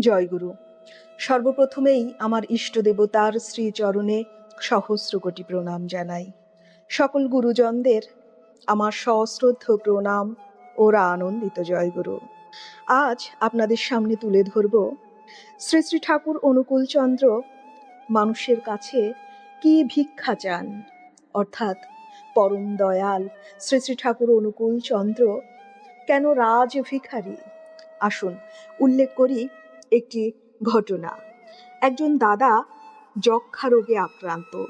জয়গুরু সর্বপ্রথমেই আমার ইষ্ট দেবতার শ্রীচরণে সহস্র কোটি প্রণাম জানাই। সকল গুরুজনদের আমার সশ্রদ্ধ প্রণাম ওরা আনন্দিত জয়গুরু আজ আপনাদের সামনে তুলে ধরব শ্রী শ্রী ঠাকুর অনুকূল চন্দ্র মানুষের কাছে কি ভিক্ষা চান? অর্থাৎ পরম দয়াল শ্রী শ্রী ঠাকুর অনুকূল চন্দ্র কেন রাজ ভিখারি? আসুন উল্লেখ করি একটি ঘটনা। একজন দাদা যক্ষা রোগে আক্রান্ত।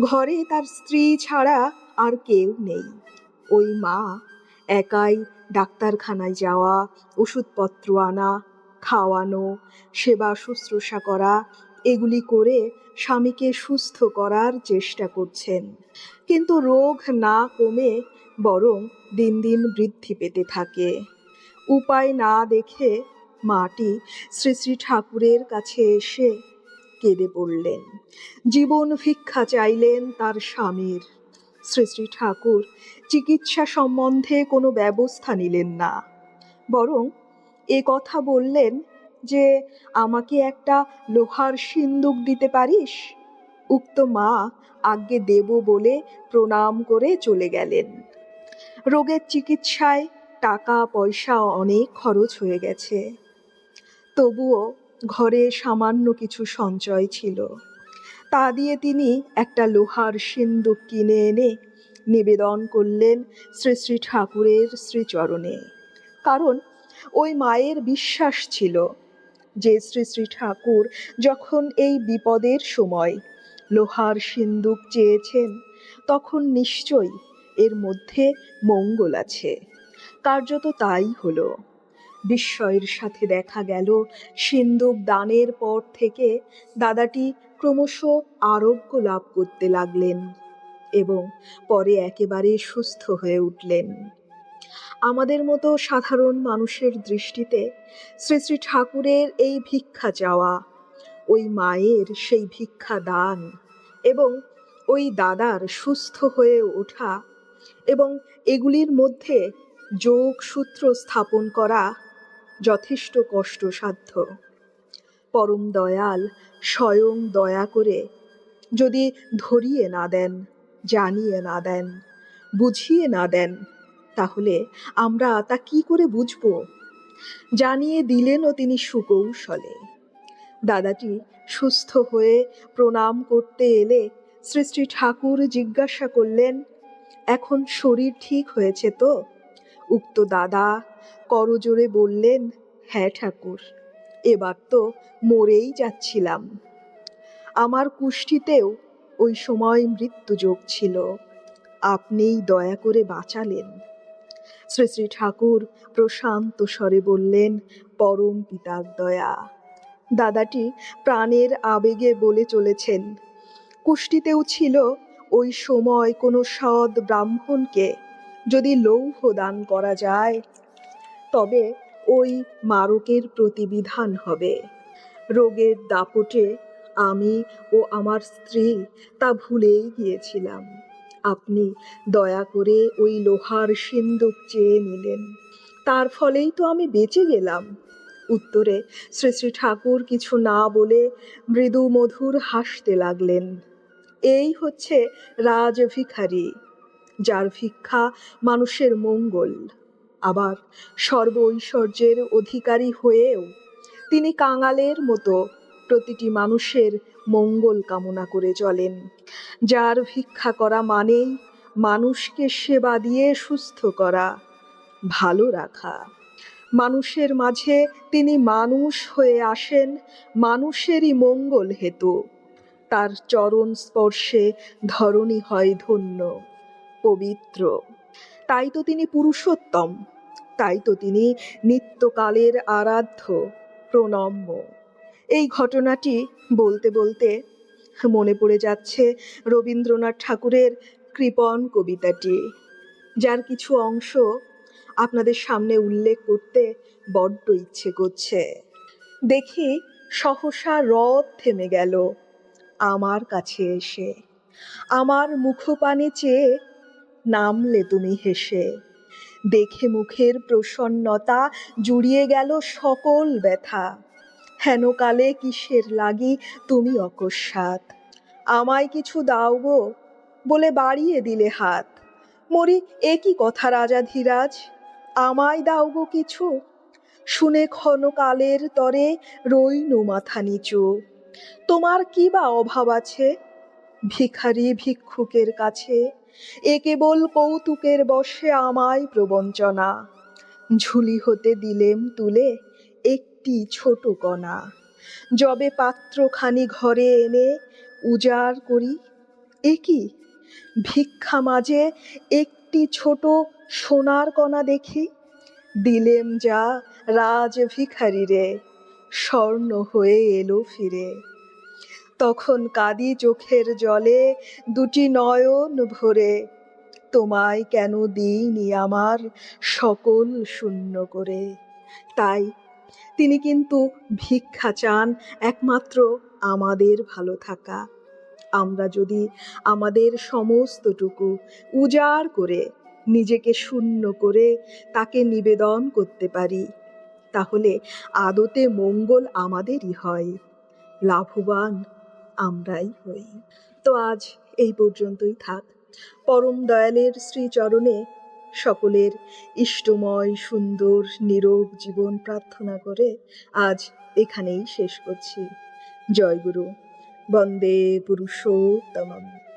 ঘরে তার স্ত্রী ছাড়া আর কেউ নেই। ওই মা একাই ডাক্তারখানায় যাওয়া, ওষুধপত্র আনা, খাওয়ানো, সেবা শুশ্রূষা করা, এগুলি করে স্বামীকে সুস্থ করার চেষ্টা করছেন। কিন্তু রোগ না কমে বরং দিন দিন বৃদ্ধি পেতে থাকে। উপায় না দেখে মাটি শ্রী শ্রী ঠাকুরের কাছে এসে কেঁদে পড়লেন। জীবন ভিক্ষা চাইলেন তার স্বামীর। শ্রী শ্রী ঠাকুর চিকিৎসা সম্বন্ধে কোনো ব্যবস্থা নিলেন না। বরং এ কথা বললেন যে, আমাকে একটা লোহার সিন্দুক দিতে পারিস? উক্ত মা আজ্ঞে দেব বলে প্রণাম করে চলে গেলেন। রোগের চিকিৎসায় টাকা পয়সা অনেক খরচ হয়ে গেছে। তবুও ঘরে সামান্য কিছু সঞ্চয় ছিল। তা দিয়ে তিনি একটা লোহার সিন্দুক কিনে এনে নিবেদন করলেন শ্রী শ্রী ঠাকুরের শ্রীচরণে। কারণ ওই মায়ের বিশ্বাস ছিল যে শ্রী শ্রী ঠাকুর যখন এই বিপদের সময় লোহার সিন্দুক চেয়েছেন, তখন নিশ্চয়ই এর মধ্যে মঙ্গল আছে। কার্যত তাই হলো। বিস্ময়ের সাথে দেখা গেল। সিন্দুক দানের পর থেকে দাদাটি ক্রমশ আরোগ্য লাভ করতে লাগলেন এবং পরে একেবারে সুস্থ হয়ে উঠলেন। আমাদের মতো সাধারণ মানুষের দৃষ্টিতে শ্রী শ্রী ঠাকুরের এই ভিক্ষা চাওয়া, ওই মায়ের সেই ভিক্ষা দান এবং ওই দাদার সুস্থ হয়ে ওঠা এবং এগুলির মধ্যে যোগ সূত্র স্থাপন করা যথেষ্ট কষ্টসাধ্য পরম দয়াল স্বয়ং দয়া করে যদি ধরিয়ে না দেন, জানিয়ে না দেন, বুঝিয়ে না দেন, তাহলে আমরা তা কি করে বুঝব? জানিয়ে দিলেনও তিনি সুকৌশলে। দাদাটি সুস্থ হয়ে প্রণাম করতে এলে শ্রী ঠাকুর জিজ্ঞাসা করলেন, এখন শরীর ঠিক হয়েছে তো? উক্ত দাদা করজোরে বললেন হ্যাঁ ঠাকুর, এবার তো মরেই যাচ্ছিলাম। আমার কুষ্ঠিতেও ওই সময় মৃত্যুযোগ ছিল। আপনিই দয়া করে বাঁচালেন। শ্রী শ্রী ঠাকুর প্রশান্ত স্বরে বললেন, পরম পিতার দয়া। দাদাটি প্রাণের আবেগে বলে চলেছেন কুষ্টিতেও ছিল ওই সময় কোনো সৎ ব্রাহ্মণকে যদি লৌহ দান করা যায়, তবে ওই মারকের প্রতিবিধান হবে। রোগের দাপটে আমি ও আমার স্ত্রী তা ভুলেই গিয়েছিলাম। আপনি দয়া করে ওই লোহার সিন্দুক চেয়ে নিলেন। তার ফলেই তো আমি বেঁচে গেলাম। উত্তরে শ্রী শ্রী ঠাকুর কিছু না বলে মৃদু মধুর হাসতে লাগলেন। এই হচ্ছে রাজভিখারি। যার ভিক্ষা মানুষের মঙ্গল। আবার সর্ব ঐশ্বর্যের অধিকারী হয়েও তিনি কাঙালের মতো প্রতিটি মানুষের মঙ্গল কামনা করে চলেন। যার ভিক্ষা করা মানেই মানুষকে সেবা দিয়ে সুস্থ করা, ভালো রাখা। মানুষের মাঝে তিনি মানুষ হয়ে আসেন মানুষেরই মঙ্গল হেতু। তার চরণ স্পর্শে ধরণী হয় ধন্য। পবিত্র। তাই তো তিনি পুরুষোত্তম। তাই তো তিনি নিত্যকালের আরাধ্য, প্রণম্য। এই ঘটনাটি বলতে বলতে মনে পড়ে যাচ্ছে রবীন্দ্রনাথ ঠাকুরের কৃপণ কবিতাটি, যার কিছু অংশ আপনাদের সামনে উল্লেখ করতে বড্ড ইচ্ছে করছে। দেখি সহসা রথ থেমে গেল আমার কাছে এসে। আমার মুখপানে চেয়ে নামলে তুমি হেসে। দেখে মুখের প্রসন্নতা জুড়িয়ে গেল সকল ব্যথা। হেন কালে কিসের লাগি তুমি অকস্মাৎ? আমায় কিছু দাও গো, বলে বাড়িয়ে দিলে হাত। মরি একই কথা রাজা ধীরাজ? আমায় দাও গো কিছু। শুনে ক্ষণকালের তরে রইনু মাথা নিচু। তোমার কি বা অভাব আছে? ভিখারি ভিক্ষুকের কাছে এ কেবল কৌতুকের বশে আমায় প্রবঞ্চনা। ঝুলি হতে দিলেম তুলে একটি ছোট কণা। যবে পাত্রখানি ঘরে এনে উজাড় করি, এ কি? ভিক্ষা মাঝে একটি ছোট সোনার কণা দেখি, দিলেম যা রাজ ভিখারি রে স্বর্ণ হয়ে এলো ফিরে। তখন কাঁদি চোখের জলে দুটি নয়ন ভরে। তোমায় কেন দিইনি আমার সকল শূন্য করে? তাই তিনি কিন্তু ভিক্ষা চান একমাত্র আমাদের ভালো থাকা। আমরা যদি আমাদের সমস্তটুকু উজাড় করে, নিজেকে শূন্য করে তাকে নিবেদন করতে পারি, তাহলে আদতে মঙ্গল আমাদেরই হয়। লাভবান আমরাই হই। তো আজ এই পর্যন্তই থাক। পরম দয়ালের শ্রীচরণে সকলের ইষ্টময়, সুন্দর নীরব জীবন প্রার্থনা করে আজ এখানেই শেষ করছি। জয় গুরু। বন্দে পুরুষোত্তমম।